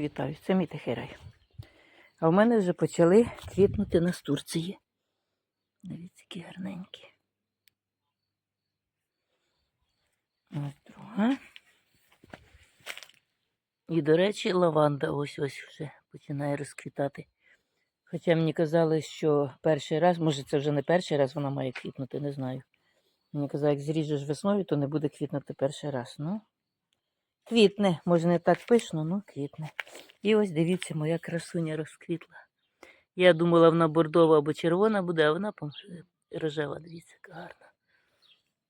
Вітаю, це мій тихий. А в мене вже почали квітнути настурції. Дивіться, які гарненькі. Ось друга. І, до речі, лаванда ось ось вже починає розквітати. Хоча мені казали, що перший раз, може це вже не перший раз вона має квітнути, не знаю. Мені казали, як зріжеш весною, то не буде квітнути перший раз. Ну, квітне, може не так пишно, ну квітне. І ось дивіться, моя красуня розквітла. Я думала, вона бордова або червона буде, а вона пом- рожева, дивіться, гарна.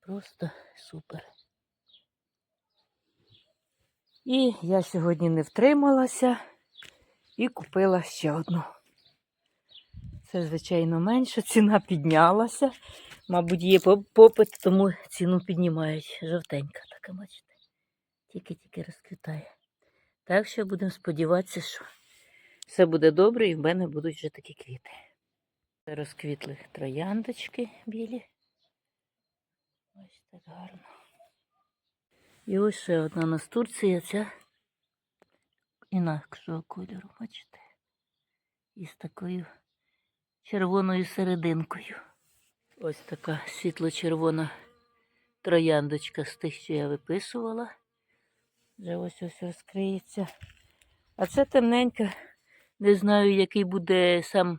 Просто супер. І я сьогодні не втрималася і купила ще одну. Це, звичайно, менше, ціна піднялася. Мабуть, є попит, тому ціну піднімають. Жовтенька така, бачите. Тільки-тільки розквітає. Так що будемо сподіватися, що все буде добре і в мене будуть вже такі квіти. Розквітли трояндочки білі. Ось так гарно. І ось ще одна настурція, ця інакшого кольору, бачите? Із такою червоною серединкою. Ось така світло-червона трояндочка з тих, що я виписувала. Вже ось ось розкриється. А це темненька. Не знаю, який буде сам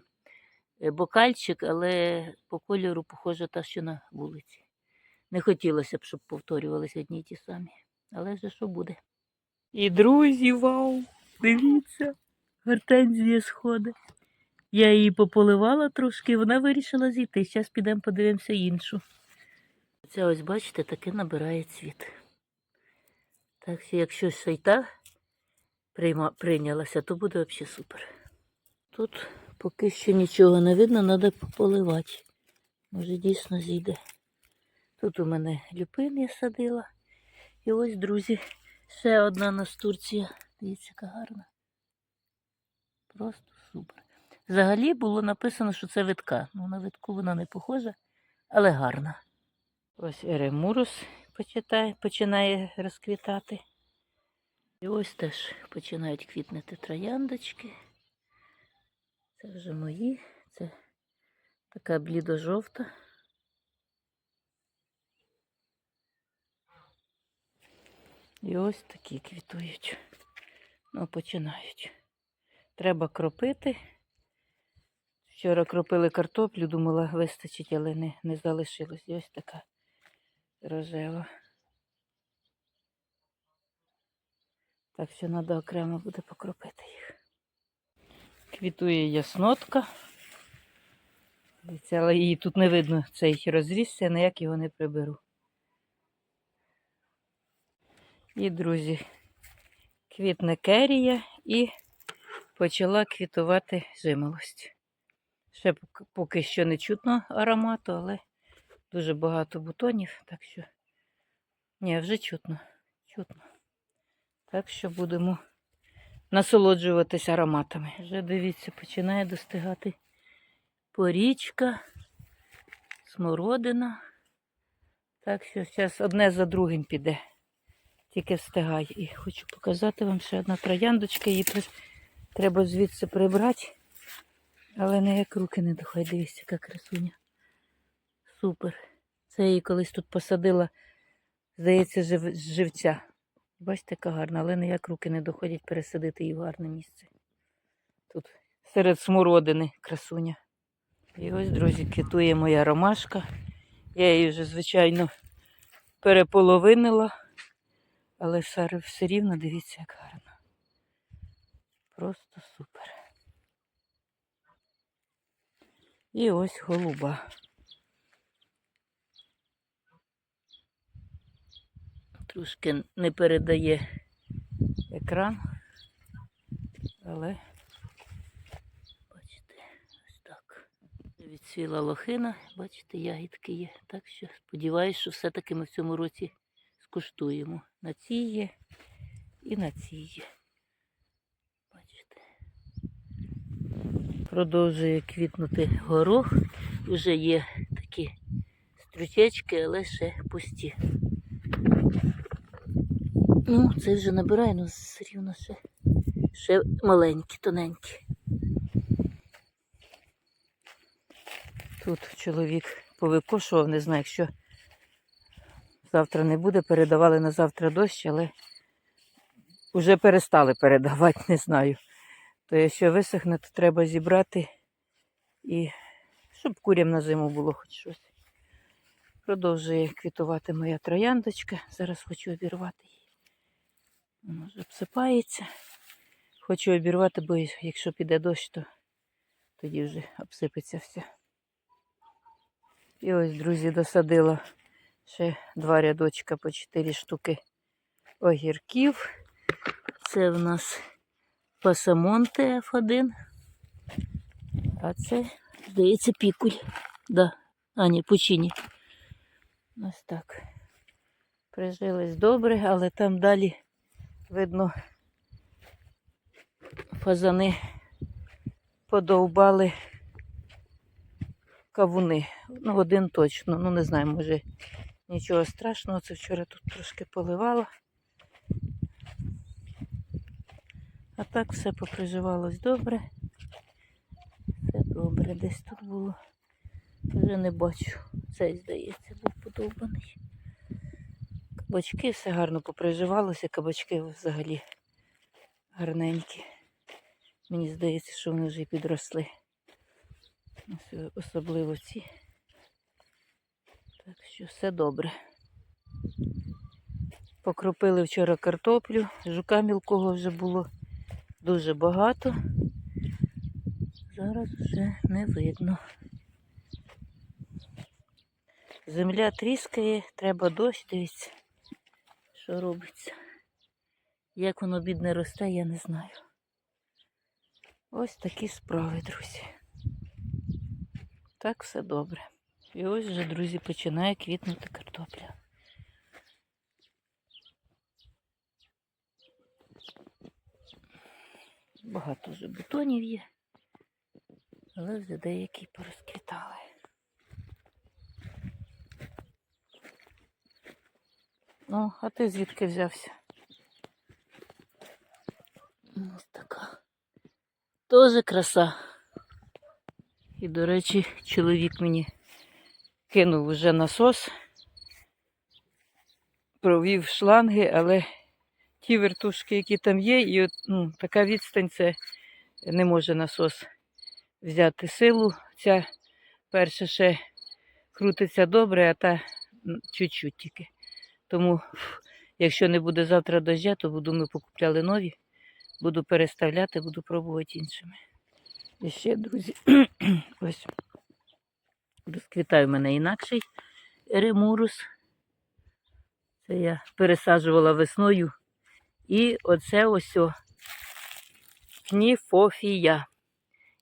е, бокальчик, але по кольору похожа та, що на вулиці. Не хотілося б, щоб повторювалися одні й ті самі. Але вже що буде. І друзі, вау! Дивіться, гортензія сходить. Я її пополивала трошки, вона вирішила зійти. Зараз підемо подивимося іншу. Це ось, бачите, таке набирає цвіт. Так що, якщо ще й та прийма, прийнялася, то буде взагалі супер. Тут поки що нічого не видно, треба пополивати. Може дійсно зійде. Тут у мене люпин я садила. І ось, друзі, ще одна настурція. Дивіться, яка гарна. Просто супер. Взагалі було написано, що це витка. Ну, на витку вона не похожа, але гарна. Ось еремурус почитає, починає розквітати. І ось теж починають квітнути трояндочки. Це вже мої. Це така блідо-жовта. І ось такі квітують. Ну, починають. Треба кропити. Вчора кропили картоплю, думала, вистачить, але не, не залишилось. І ось така рожева. Так що треба окремо буде покропити їх. Квітує яснотка. Але її тут не видно, цей розрізся, я ніяк його не приберу. І, друзі, квітне керія і почала квітувати жимолость. Ще поки що не чутно аромату, але дуже багато бутонів, так що ні, вже чутно, чутно. Так що будемо насолоджуватись ароматами. Вже дивіться, починає достигати порічка, смородина. Так що зараз одне за другим піде. Тільки встигай. І хочу показати вам ще одна трояндочка. Її треба звідси прибрати. Але ніяк руки не доходять. Дивіться, яка красуня. Супер. Це я її колись тут посадила, здається, жив... живця. Бачите, яка гарна, але ніяк руки не доходять пересадити її в гарне місце. Тут серед смородини красуня. І ось, друзі, квітує моя ромашка. Я її вже, звичайно, переполовинила, але все, все рівно дивіться, як гарно. Просто супер. І ось голуба. Трошки не передає екран, але бачите, ось так. Відсвіла лохина, бачите, ягідки є. Так що сподіваюся, що все-таки ми в цьому році скуштуємо. На цій є і на цій є. Бачите. Продовжує квітнути горох. Вже є такі стручечки, але ще пусті. Ну, це вже набирає, але все рівно ще Ще маленькі, тоненькі. Тут чоловік повикошував, не знаю, якщо завтра не буде, передавали на завтра дощ, але вже перестали передавати, не знаю. То якщо висохне, то треба зібрати і щоб курям на зиму було хоч щось. Продовжує квітувати моя трояндочка. Зараз хочу обірвати її. Вона вже обсипається. Хочу обірвати, бо якщо піде дощ, то тоді вже обсипеться все. І ось, друзі, досадила ще два рядочка по 4 штуки огірків. Це в нас пасамонте F1. А це, здається, пікуль. Да. А, ні, пучині. Ось так. Прижились добре, але там далі видно фазани подовбали кавуни. Ну, один точно. Ну, не знаю, може нічого страшного. Це вчора тут трошки поливала. А так все поприживалось добре. Все добре, десь тут було. Вже не бачу. Цей, здається, був подовбаний. Кабачки все гарно поприживалося, кабачки взагалі гарненькі. Мені здається, що вони вже підросли. Ось Особливо ці. Так що все добре. Покропили вчора картоплю, жука мілкого вже було дуже багато. Зараз вже не видно. Земля тріскає, треба дощ, дивіться, що робиться. Як воно бідне росте, я не знаю. Ось такі справи, друзі. Так все добре. І ось вже, друзі, починає квітнути картопля. Багато вже бутонів є, але вже деякі порозквітали. Ну, а ти звідки взявся? Ось така. Тоже краса. І, до речі, чоловік мені кинув вже насос, провів шланги, але ті вертушки, які там є, і от, ну, така відстань це не може насос взяти силу. Ця перша ще крутиться добре, а та чуть-чуть тільки. Тому, якщо не буде завтра дождя, то буду ми покупляли нові, буду переставляти, буду пробувати іншими. І ще, друзі, ось розквітає в мене інакший ремурус. Це я пересаджувала весною. І оце ось кніфофія.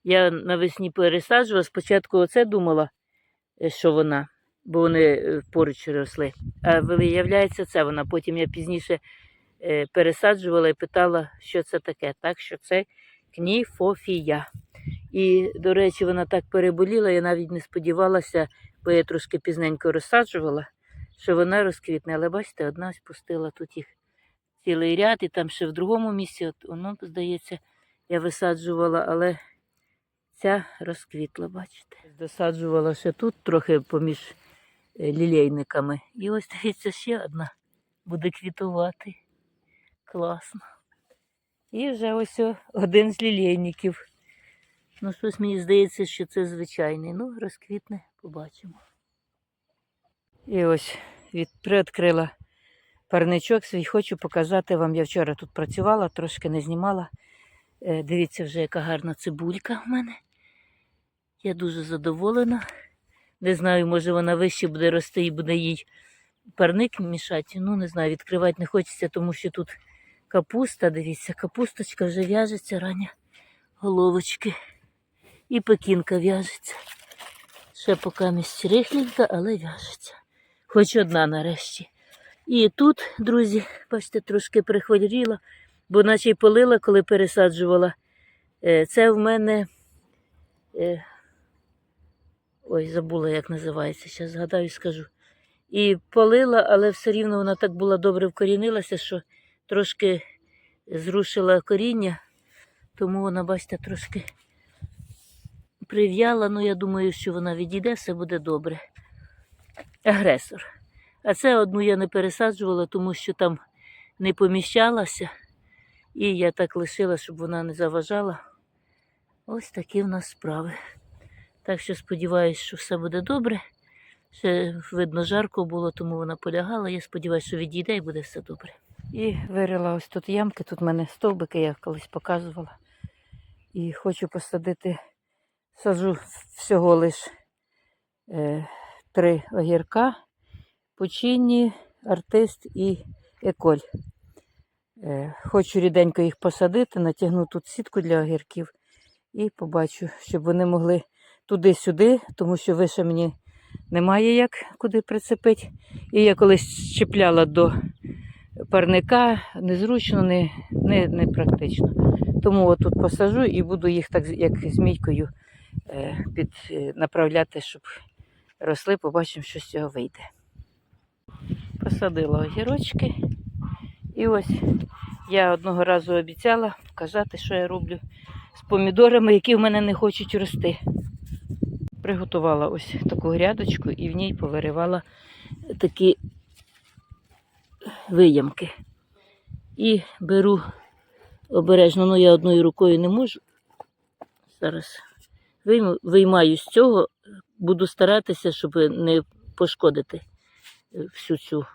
Я навесні пересаджувала, спочатку оце думала, е, що вона, бо вони е, поруч росли. А виявляється, це вона. Потім я пізніше е, пересаджувала і питала, що це таке. Так що це кніфофія. І, до речі, вона так переболіла, я навіть не сподівалася, бо я трошки пізненько розсаджувала, що вона розквітне. Але бачите, одна ось пустила тут їх цілий ряд, і там ще в другому місці, от воно, здається, я висаджувала, але ця розквітла, бачите. Досаджувала ще тут трохи поміж лілейниками. І ось дивіться, ще одна буде квітувати. Класно. І вже ось один з лілейників. Ну, щось мені здається, що це звичайний. Ну, розквітне, побачимо. І ось від, приоткрила парничок свій. Хочу показати вам. Я вчора тут працювала, трошки не знімала. Е, дивіться вже, яка гарна цибулька в мене. Я дуже задоволена. Не знаю, може вона вище буде рости і буде їй парник мішати. Ну, не знаю, відкривати не хочеться, тому що тут капуста, дивіться, капусточка вже в'яжеться рання головочки. І пекінка в'яжеться. Ще поки місць рихленька, але в'яжеться. Хоч одна нарешті. І тут, друзі, бачите, трошки прихворіла, бо наче й полила, коли пересаджувала. Е, Це в мене. Ой, забула, як називається. Зараз згадаю і скажу. І полила, але все рівно вона так була добре вкорінилася, що трошки зрушила коріння. Тому вона, бачите, трошки прив'яла, ну я думаю, що вона відійде, все буде добре. Агресор. А це одну я не пересаджувала, тому що там не поміщалася. І я так лишила, щоб вона не заважала. Ось такі в нас справи. Так що сподіваюся, що все буде добре. Ще видно, жарко було, тому вона полягала. Я сподіваюся, що відійде і буде все добре. І вирила ось тут ямки. Тут в мене стовбики, я колись показувала. І хочу посадити, саджу всього лиш е, три огірка, пучині, артист і еколь. Е, хочу ріденько їх посадити, натягну тут сітку для огірків і побачу, щоб вони могли туди-сюди, тому що вище мені немає як куди прицепити. І я колись чіпляла до парника, незручно, не, не, не практично. Тому отут посажу і буду їх так як змійкою е, під, е, направляти, щоб росли, побачимо, що з цього вийде. Посадила огірочки. І ось я одного разу обіцяла показати, що я роблю з помідорами, які в мене не хочуть рости. Приготувала ось таку грядочку і в ній повиривала такі виямки. І беру обережно, ну я одною рукою не можу. Зараз виймаю з цього, буду старатися, щоб не пошкодити всю цю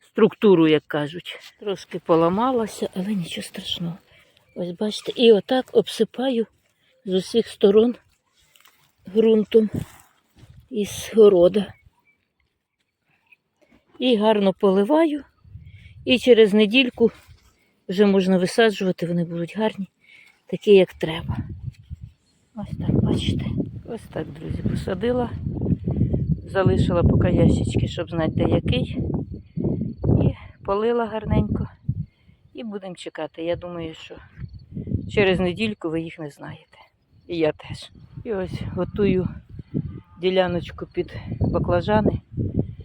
структуру, як кажуть. Трошки поламалася, але нічого страшного. Ось бачите, і отак обсипаю з усіх сторон ґрунтом із города. І гарно поливаю. І через недільку вже можна висаджувати, вони будуть гарні, такі, як треба. Ось так, бачите. Ось так, друзі, посадила. Залишила поки ящички, щоб знати, де який. І полила гарненько. І будемо чекати. Я думаю, що через недільку ви їх не знаєте. І я теж. І ось готую діляночку під баклажани,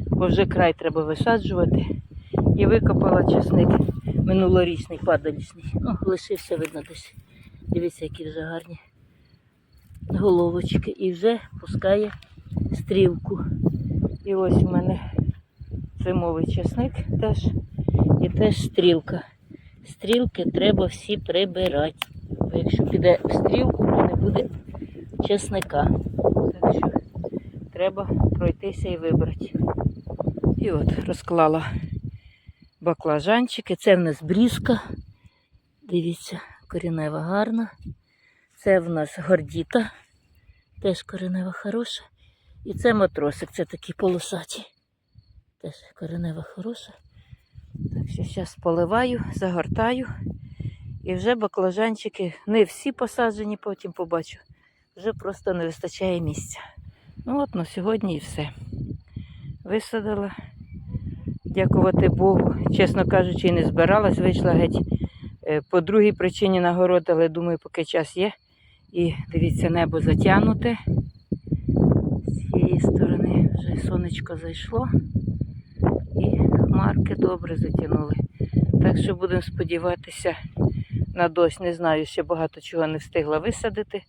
бо вже край треба висаджувати. І викопала чесник минулорічний, падалісний. Ну, лишився, видно, десь. Дивіться, які вже гарні головочки. І вже пускає стрілку. І ось у мене зимовий чесник теж. І теж стрілка. Стрілки треба всі прибирати. Бо якщо піде в стрілку, то не буде чесника. Так що треба пройтися і вибрати. І от розклала баклажанчики. Це в нас брізка. Дивіться, коренева гарна. Це в нас гордіта. Теж коренева хороша. І це матросик, це такі полосаті. Теж коренева хороша. Так що зараз поливаю, загортаю. І вже баклажанчики не всі посаджені, потім побачу. Вже просто не вистачає місця. Ну от на сьогодні і все. Висадила. Дякувати Богу. Чесно кажучи, і не збиралась, вийшла геть е, по другій причині на город, але думаю, поки час є. І дивіться, небо затягнуте. З цієї сторони вже сонечко зайшло. І хмарки добре затягнули. Так що будемо сподіватися на дощ. Не знаю, ще багато чого не встигла висадити.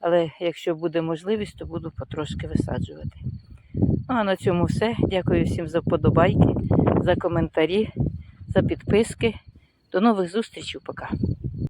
Але якщо буде можливість, то буду потрошки висаджувати. Ну а на цьому все. Дякую всім за вподобайки, за коментарі, за підписки. До нових зустрічей. Пока.